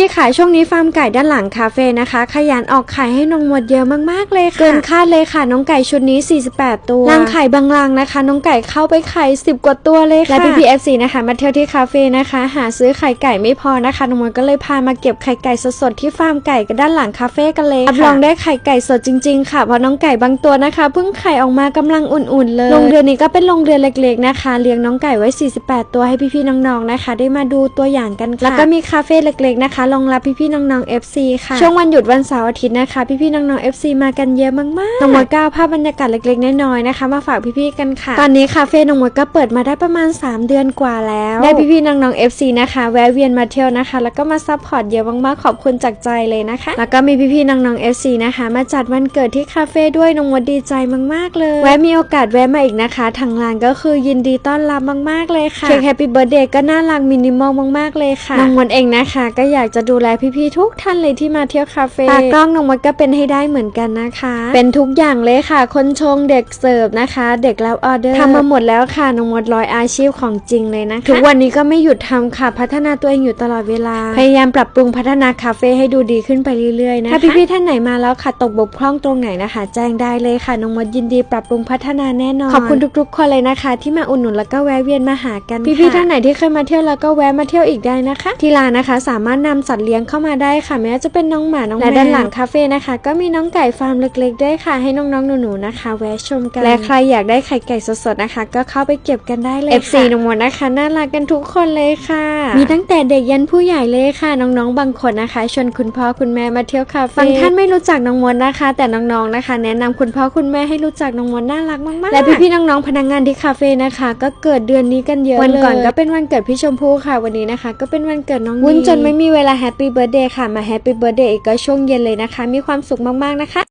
พี่ๆขายช่วงนี้ฟาร์มไก่ด้านหลังคาเฟ่นะคะ ขยันออกไข่ให้นมหมดเยอะมากๆเลยค่ะเกินคาดเลยค่ะน้องไก่ชุดนี้ 48 ตัวรังไข่บางรังนะคะ น้องไก่เข้าไปไข่ 10 กว่าตัวเลยค่ะและพี่พีเอฟซีนะคะ มาเที่ยวที่คาเฟ่นะคะ หาซื้อไข่ไก่ไม่พอนะคะน้องมดก็เลยพามาเก็บไข่ไก่สดๆที่ฟาร์มไก่กันด้านหลังคาเฟ่กันเลยรับรองได้ไข่ไก่สดจริงๆค่ะเพราะน้องไก่บางตัวนะคะเพิ่งไข่ออกมากำลังอุ่นๆเลยโรงเรือนนี้ก็เป็นโรงเรือนเล็กๆนะคะ เลี้ยงน้องไก่ไว้ 48 ตัวให้พี่ๆน้องๆนะคะ ได้มาดูตัวอย่างกันค่ะแล้วก็มีคาเฟ่เล็กๆนะคะรองรับพี่ๆน้องๆ FC ค่ะ ช่วงวันหยุดวันเสาร์อาทิตย์นะคะ พี่ๆน้องๆ FC มากันเยอะมากๆน้องมดก็เอาภาพบรรยากาศเล็กๆน้อยๆนะคะ มาฝากพี่ๆกันค่ะ ตอนนี้คาเฟ่น้องมดก็เปิดมาได้ประมาณ 3 เดือนกว่าแล้ว ได้พี่ๆน้องๆ FC นะคะแวะเวียนมาเที่ยวนะคะ แล้วก็มาซัพพอร์ตเยอะมากๆขอบคุณจากใจเลยนะคะ แล้วก็มีพี่ๆน้องๆ FC นะคะ มาจัดวันเกิดที่คาเฟ่ด้วยน้องมดดีใจมากๆเลยแวะมีโอกาสแวะมาอีกนะคะทางร้านก็คือยินดีต้อนรับมากๆเลยค่ะเค้กแฮปปี้เบิร์ดเดย์ก็น่ารักมินิมอลมากๆเลยค่ะน้องมดเองนะคะ ก็อยากจะดูแลพี่ๆทุกท่านเลยที่มาเที่ยวคาเฟ่ตากล้องน้องมดก็เป็นให้ได้เหมือนกันนะคะ เป็นทุกอย่างเลยค่ะ คนชงเด็กเสิร์ฟนะคะ เด็กรับออเดอร์ทำมาหมดแล้วค่ะน้องมดร้อยอาชีพของจริงเลยนะคะทุกวันนี้ก็ไม่หยุดทำค่ะพัฒนาตัวเองอยู่ตลอดเวลา พยายามปรับปรุงพัฒนาคาเฟ่ให้ดูดีขึ้นไปเรื่อยๆนะคะถ้าพี่ๆท่านไหนมาแล้วค่ะตกบกพร่องตรงไหนนะคะ แจ้งได้เลยค่ะน้องมดยินดีปรับปรุงพัฒนาแน่นอนขอบคุณทุกๆคนเลยนะคะ ที่มาอุดหนุนแล้วก็แวะเวียนมาหากันพี่ๆท่านไหนที่เคยมาเที่ยวแล้วก็แวะมาเที่ยวอีกได้นะคะ ที่ร้านนะคะสามารถนำสัตว์เลี้ยงเข้ามาได้ค่ะแม้ว่าจะเป็นน้องหมาน้องแมวและด้านหลังคาเฟ่นะคะ ก็มีน้องไก่ฟาร์มเล็กๆด้วยค่ะ ให้น้องๆหนูๆนะคะ แวะชมกันและใครอยากได้ไข่ไก่สดๆนะคะ ก็เข้าไปเก็บกันได้เลยค่ะ FC น้องมดนะคะน่ารักกันทุกคนเลยค่ะ มีตั้งแต่เด็กยันผู้ใหญ่เลยค่ะ น้องๆบางคนนะคะชวนคุณพ่อคุณแม่มาเที่ยวคาเฟ่บางท่านไม่รู้จักน้องมดนะคะ แต่น้องๆนะคะ แนะนำคุณพ่อคุณแม่ให้รู้จักน้องมดน่ารักมากๆและพี่ๆน้องๆพนักงานที่คาเฟ่นะคะ ก็เกิดเดือนนี้กันเยอะวันก่อนก็เป็นวันเกิดพี่ชมพู่ค่ะวันนี้นะคะ ก็เป็นวันเกิดน้องวุ้นจนไม่มีเวลาแฮปปี้เบิร์ดเดย์ค่ะ มาแฮปปี้เบิร์ดเดย์อีกก็ช่วงเย็นเลยนะคะ มีความสุขมากๆนะคะ